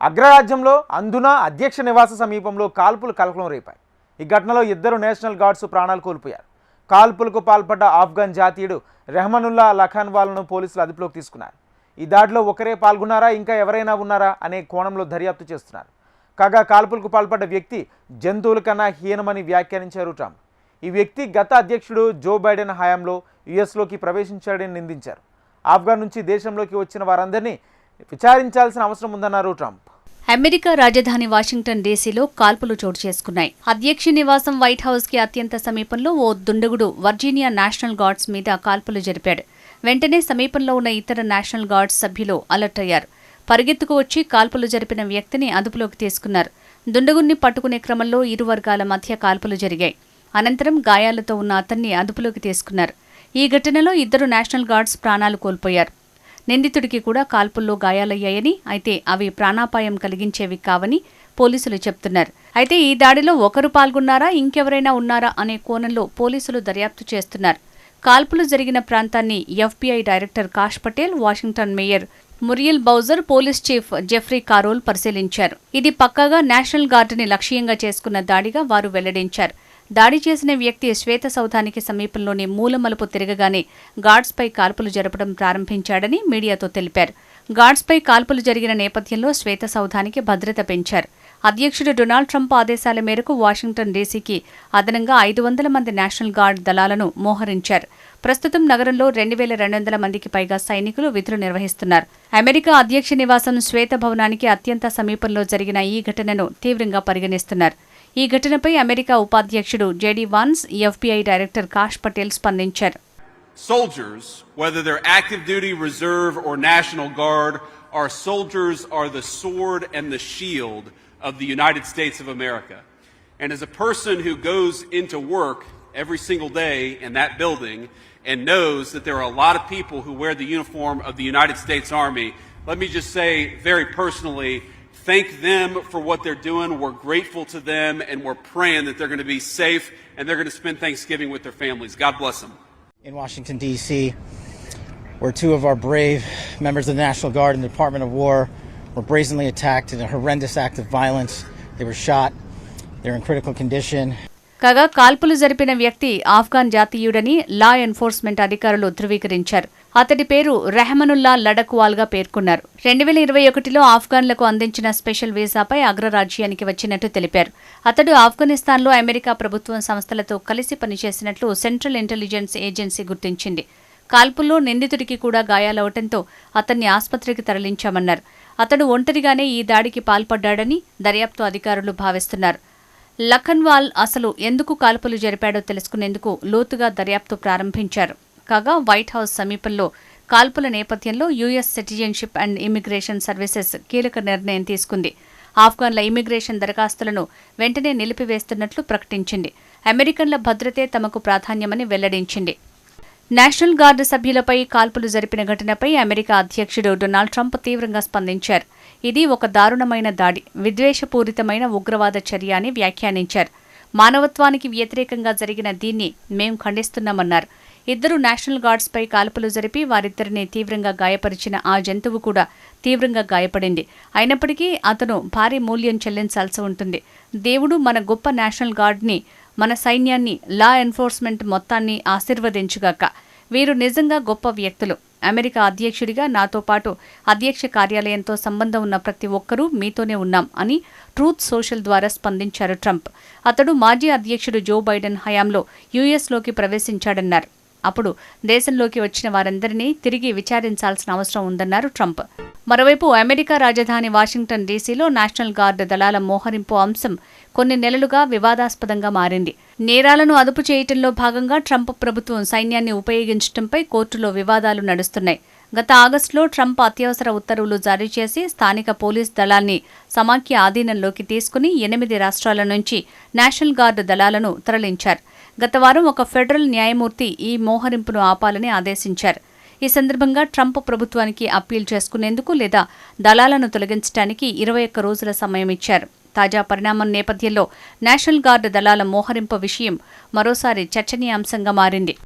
అగ్రరాజ్యంలో అందున అధ్యక్ష నివాస సమీపంలో కాల్పులు కలకలం రేపాయి. ఈ ఘటనలో ఇద్దరు నేషనల్ గార్డ్స్ ప్రాణాలు కోల్పోయారు. కాల్పులకు పాల్పడ్డ ఆఫ్ఘన్ జాతీయుడు రెహమానుల్లా లఖాన్ పోలీసులు అదుపులోకి తీసుకున్నారు. ఈ దాడిలో ఒకరే పాల్గొన్నారా ఇంకా ఎవరైనా ఉన్నారా అనే కోణంలో దర్యాప్తు చేస్తున్నారు. కాగా కాల్పులకు పాల్పడ్డ వ్యక్తి జంతువుల కన్నా హీనమని వ్యాఖ్యానించారు ట్రంప్. ఈ వ్యక్తి గత అధ్యక్షుడు జో బైడెన్ హయాంలో యుఎస్లోకి ప్రవేశించాడని నిందించారు. ఆఫ్ఘన్ నుంచి దేశంలోకి వచ్చిన వారందరినీ విచారించాల్సిన అవసరం ఉందన్నారు ట్రంప్. అమెరికా రాజధాని వాషింగ్టన్ డీసీలో కాల్పులు చోటు చేసుకున్నాయి. అధ్యక్ష నివాసం వైట్ హౌస్కి అత్యంత సమీపంలో ఓ దుండగుడు వర్జీనియా నేషనల్ గార్డ్స్ మీద కాల్పులు జరిపాడు. వెంటనే సమీపంలో ఉన్న ఇతర నేషనల్ గార్డ్స్ సభ్యులు అలర్ట్ అయ్యారు. పరిగెత్తుకు వచ్చి కాల్పులు జరిపిన వ్యక్తిని అదుపులోకి తీసుకున్నారు. దుండగుణ్ణి పట్టుకునే క్రమంలో ఇరు వర్గాల మధ్య కాల్పులు జరిగాయి. అనంతరం గాయాలతో ఉన్న అతన్ని అదుపులోకి తీసుకున్నారు. ఈ ఘటనలో ఇద్దరు నేషనల్ గార్డ్స్ ప్రాణాలు కోల్పోయారు. నిందితుడికి కూడా కాల్పుల్లో గాయాలయ్యాయని అయితే అవి ప్రాణాపాయం కలిగించేవి కావని పోలీసులు చెప్తున్నారు. అయితే ఈ దాడిలో ఒకరు పాల్గొన్నారా ఇంకెవరైనా ఉన్నారా అనే కోణంలో పోలీసులు దర్యాప్తు చేస్తున్నారు. కాల్పులు జరిగిన ప్రాంతాన్ని FBI director Kash Patel Washington mayor Muriel Bowser police chief Jeffrey Carroll పరిశీలించారు. ఇది పక్కాగా నేషనల్ గార్డుని లక్ష్యంగా చేసుకున్న దాడిగా వారు వెల్లడించారు. దాడి చేసిన వ్యక్తి శ్వేత సౌధానికి సమీపంలోని మూలమలుపు తిరగగానే గార్డ్స్పై కాల్పులు జరపడం ప్రారంభించాడని మీడియాతో తెలిపారు. గార్డ్స్పై కాల్పులు జరిగిన నేపథ్యంలో శ్వేత సౌధానికి భద్రత పెంచారు. అధ్యక్షుడు డొనాల్డ్ ట్రంప్ ఆదేశాల మేరకు వాషింగ్టన్ డీసీకి అదనంగా ఐదు వందల మంది నేషనల్ గార్డ్ దళాలను మోహరించారు. ప్రస్తుతం నగరంలో రెండు వేల రెండు వందల మందికి పైగా సైనికులు విధులు నిర్వహిస్తున్నారు. అమెరికా అధ్యక్ష నివాసం శ్వేత భవనానికి అత్యంత సమీపంలో జరిగిన ఈ ఘటనను తీవ్రంగా పరిగణిస్తున్నారు. ఈ ఘటనపై అమెరికా ఉపాధ్యక్షుడు JD Vance FBI director Kash Patel స్పందించారు soldiers, whether they're active duty, reserve, or National Guard, our soldiers are the sword and the shield of the United States of America. And as a person who goes into work every single day in that building and knows that there are a lot of people who wear the uniform of the United States Army, let me just say very personally, thank them for what they're doing. We're grateful to them and we're praying that they're going to be safe and they're going to spend Thanksgiving with their families. God bless them. in Washington, D.C., where two of our brave members of the National Guard and the Department of War were brazenly attacked in a horrendous act of violence. They were shot. They're in critical condition. కాగా కాల్పులు జరిపిన వ్యక్తి Afghan జాతీయుడని law enforcement అధికారులు ధృవీకరించారు అతడి పేరు రెహమనుల్లా లడక్వాల్గా పేర్కొన్నారు. రెండు వేల ఇరవై ఒకటిలో ఆఫ్ఘన్లకు అందించిన స్పెషల్ వీసాపై అగ్రరాజ్యానికి వచ్చినట్టు తెలిపారు. అతడు ఆఫ్ఘనిస్తాన్లో అమెరికా ప్రభుత్వం సంస్థలతో కలిసి పనిచేసినట్లు సెంట్రల్ ఇంటెలిజెన్స్ ఏజెన్సీ గుర్తించింది. కాల్పుల్లో నిందితుడికి కూడా గాయాలవటంతో అతన్ని ఆసుపత్రికి తరలించామన్నారు. అతడు ఒంటరిగానే ఈ దాడికి పాల్పడ్డాడని దర్యాప్తు అధికారులు భావిస్తున్నారు. లఖన్వాల్ అసలు ఎందుకు కాల్పులు జరిపాడో తెలుసుకునేందుకు లోతుగా దర్యాప్తు ప్రారంభించారు. కాగా వైట్ హౌస్ సమీపంలో కాల్పుల నేపథ్యంలో US citizenship and immigration services కీలక నిర్ణయం తీసుకుంది. ఆఫ్ఘన్ల ఇమిగ్రేషన్ దరఖాస్తులను వెంటనే నిలిపివేస్తున్నట్లు ప్రకటించింది. అమెరికన్ల భద్రతే తమకు ప్రాధాన్యమని వెల్లడించింది. నేషనల్ గార్డు సభ్యులపై కాల్పులు జరిపిన ఘటనపై అమెరికా అధ్యక్షుడు డొనాల్డ్ ట్రంప్ తీవ్రంగా స్పందించారు. ఇది ఒక దారుణమైన దాడి విద్వేషపూరితమైన ఉగ్రవాద చర్య అని వ్యాఖ్యానించారు. మానవత్వానికి వ్యతిరేకంగా జరిగిన దీన్ని మేం ఖండిస్తున్నామన్నారు. ఇద్దరు నేషనల్ గార్డ్స్పై కాల్పులు జరిపి వారిద్దరిని తీవ్రంగా గాయపరిచిన ఆ జంతువు కూడా తీవ్రంగా గాయపడింది. అయినప్పటికీ అతను భారీ మూల్యం చెల్లించాల్సి ఉంటుంది. దేవుడు మన గొప్ప నేషనల్ గార్డ్ని మన సైన్యాన్ని లా ఎన్ఫోర్స్మెంట్ మొత్తాన్ని ఆశీర్వదించుగాక. వీరు నిజంగా గొప్ప వ్యక్తులు. అమెరికా అధ్యక్షుడిగా నాతో పాటు అధ్యక్ష కార్యాలయంతో సంబంధం ఉన్న ప్రతి ఒక్కరూ మీతోనే ఉన్నాం అని ట్రూత్ సోషల్ ద్వారా స్పందించారు ట్రంప్. అతడు మాజీ అధ్యక్షుడు జో బైడెన్ హయాంలో యుఎస్లోకి ప్రవేశించాడన్నారు. అప్పుడు దేశంలోకి వచ్చిన వారందరినీ తిరిగి విచారించాల్సిన అవసరం ఉందన్నారు ట్రంప్. మరోవైపు అమెరికా రాజధాని వాషింగ్టన్ డీసీలో నేషనల్ గార్డ్ దళాల మోహరింపు అంశం కొన్ని నెలలుగా వివాదాస్పదంగా మారింది. నేరాలను అదుపు చేయటంలో భాగంగా ట్రంప్ ప్రభుత్వం సైన్యాన్ని ఉపయోగించడంపై కోర్టులో వివాదాలు నడుస్తున్నాయి. గత ఆగస్టులో ట్రంప్ అత్యవసర ఉత్తర్వులు జారీ చేసి స్థానిక పోలీస్ దళాన్ని సమాఖ్య ఆధీనంలోకి తీసుకుని ఎనిమిది రాష్ట్రాల నుంచి నేషనల్ గార్డు దళాలను తరలించారు. గత వారం ఒక ఫెడరల్ న్యాయమూర్తి ఈ మోహరింపును ఆపాలని ఆదేశించారు. ఈ సందర్భంగా ట్రంప్ ప్రభుత్వానికి అప్పీల్ చేసుకునేందుకు లేదా దళాలను తొలగించడానికి ఇరవై ఒక్క రోజుల సమయం ఇచ్చారు. తాజా పరిణామం నేపథ్యంలో నేషనల్ గార్డు దళాల మోహరింపు విషయం మరోసారి చర్చనీయాంశంగా మారింది.